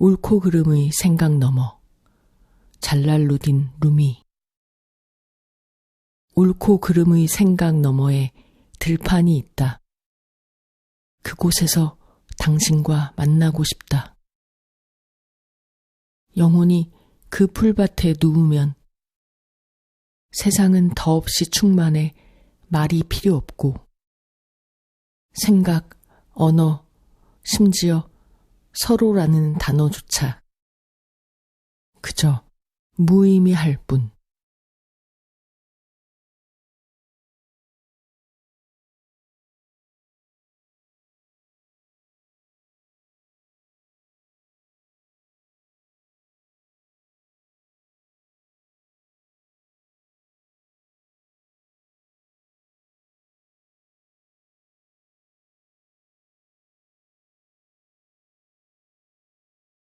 옳고 그름의 생각 넘어 잘날루딘 루미 옳고 그름의 생각 너머에 들판이 있다. 그곳에서 당신과 만나고 싶다. 영혼이 그 풀밭에 누우면 세상은 더없이 충만해 말이 필요 없고 생각, 언어, 심지어 서로라는 단어조차 그저 무의미할 뿐.